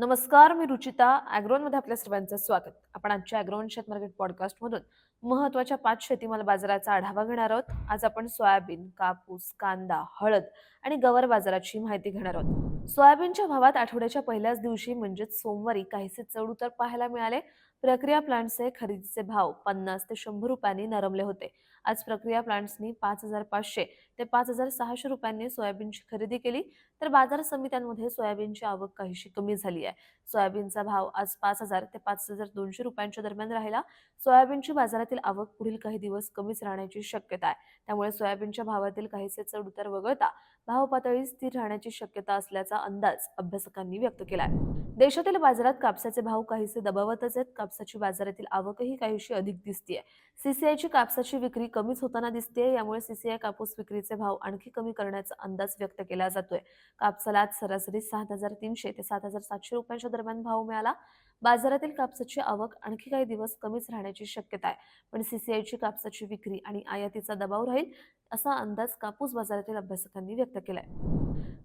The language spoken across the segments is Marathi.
नमस्कार मी रुचिता ॲग्रोनमध्ये आपल्या सर्वांचं स्वागत. आपण आजच्या ॲग्रोन शेत मार्केट पॉडकास्टमधून महत्त्वाच्या पाच शेतीमाल बाजाराचा आढावा घेणार आहोत. आज आपण सोयाबीन कापूस कांदा हळद आणि गवर बाजाराची माहिती घेणार आहोत. सोयाबीनच्या भावात आठवड्याच्या पहिल्याच दिवशी म्हणजेच सोमवारी काहीसे चढउतार पाहायला मिळाले. प्रक्रिया प्लांट्सचे खरेदीचे भाव पन्नास ते शंभर रुपयांनी नरमले होते. आज प्रक्रिया प्लांट्सनी पाच हजार पाचशे ते पाच हजार सहाशे रुपयांनी सोयाबीनची खरेदी केली तर बाजार समित्यांमध्ये सोयाबीनची आवक काहीशी कमी झाली आहे. सोयाबीनचा भाव आज पाच हजार ते पाच हजार दोनशे रुपयांच्या दरम्यान राहिला. सोयाबीनची बाजारातील आवक पुढील काही दिवस कमीच राहण्याची शक्यता आहे. त्यामुळे सोयाबीनच्या भावातील काहीसे चढ उतार वगळता भाव पातळी स्थिर राहण्याची शक्यता असल्याचा अंदाज अभ्यासकांनी व्यक्त केला आहे. देशातील बाजारात कापसाचे भाव काहीसे दबावतच आहेत. कापसाची बाजारातील आवकही काहीशी अधिक दिसतीये. सीसीआयची कापसाची विक्री कमीच होताना दिसते यामुळे सीसीआय कापूस विक्रीचे भाव आणखी कमी करण्याचा अंदाज व्यक्त केला जातोय. कापसाला आज सरासरी सात हजार तीनशे ते सात हजार सातशे रुपयांच्या दरम्यान भाव मिळाला. बाजारातील कापसाची आवक आणखी काही दिवस कमीच राहण्याची शक्यता आहे. पण सीसीआयची कापसाची विक्री आणि आयातीचा दबाव राहील असा अंदाज कापूस बाजारातील अभ्यासकांनी व्यक्त केलाय.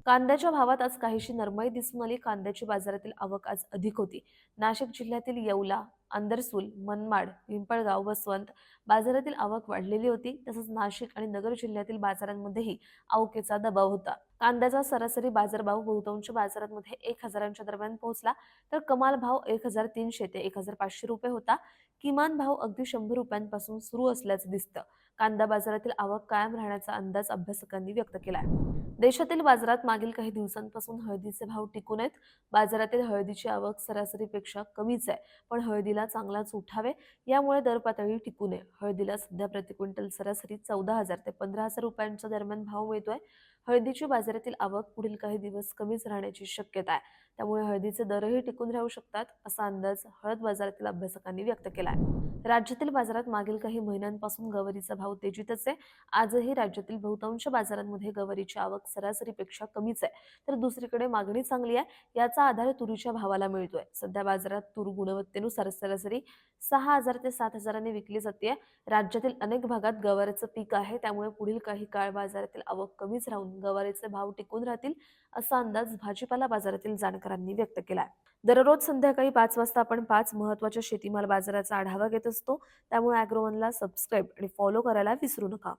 कांद्याच्या भावात आज काहीशी नरमाई दिसून आली. कांद्याची बाजारातील आवक आज अधिक होती. नाशिक जिल्ह्यातील येवला अंदरसूल मनमाड पिंपळगाव वसवंत बाजारातील आवक वाढलेली होती. तसंच नाशिक आणि नगर जिल्ह्यातील बाजारांमध्येही आवकेचा दबाव होता. कांद्याचा सरासरी बाजारभाव बहुतांश बाजारांमध्ये एक हजारांच्या दरम्यान पोहोचला. तर कमाल भाव एक हजार तीनशे ते एक हजार पाचशे रुपये होता. किमान भाव अगदी शंभर रुपयांपासून सुरू असल्याचं दिसतं. कांदा बाजारातील आवक कायम राहण्याचा अंदाज अभ्यासकांनी व्यक्त केला आहे देशातील बाजारात मागील काही दिवसांपासून हळदीचे भाव टिकून आहेत. बाजारातील हळदीची आवक सरासरीपेक्षा कमीच आहे. पण हळदीला चांगलाच उठावे यामुळे दर पातळी टिकू नये हळदीला सध्या प्रति क्विंटल सरासरी चौदा हजार ते पंधरा हजार रुपयांच्या दरम्यान भाव मिळतोय. हळदीची बाजारातील आवक पुढील काही दिवस कमीच राहण्याची शक्यता आहे. त्यामुळे हळदीचे दरही टिकून राहू शकतात असा अंदाज हळद बाजारातील अभ्यासकांनी व्यक्त केला आहे. राज्यातील बाजारात मागील काही महिन्यांपासून गवारीचा भाव तेजीतच आहे. आजही राज्यातील बहुतांश बाजारांमध्ये गवारीची आवक सरासरीपेक्षा कमीच आहे. तर दुसरीकडे मागणी चांगली आहे याचा आधार तुरीच्या भावाला मिळतोय. सध्या बाजारात तूर गुणवत्तेनुसार सरासरी सहा हजार ते सात हजारांनी विकली जाते. राज्यातील अनेक भागात गवारीचं पीक आहे त्यामुळे पुढील काही काळ बाजारातील आवक कमीच राहून गवारीचे भाव टिकून राहतील असा अंदाज भाजीपाला बाजारातील जाणकारांनी व्यक्त केलाय. दररोज संध्याकाळी पाच वाजता आपण पाच महत्त्वाच्या शेतीमाल बाजाराचा आढावा घेत असतो. त्यामुळे अॅग्रोवनला सबस्क्राईब आणि फॉलो करायला विसरू नका.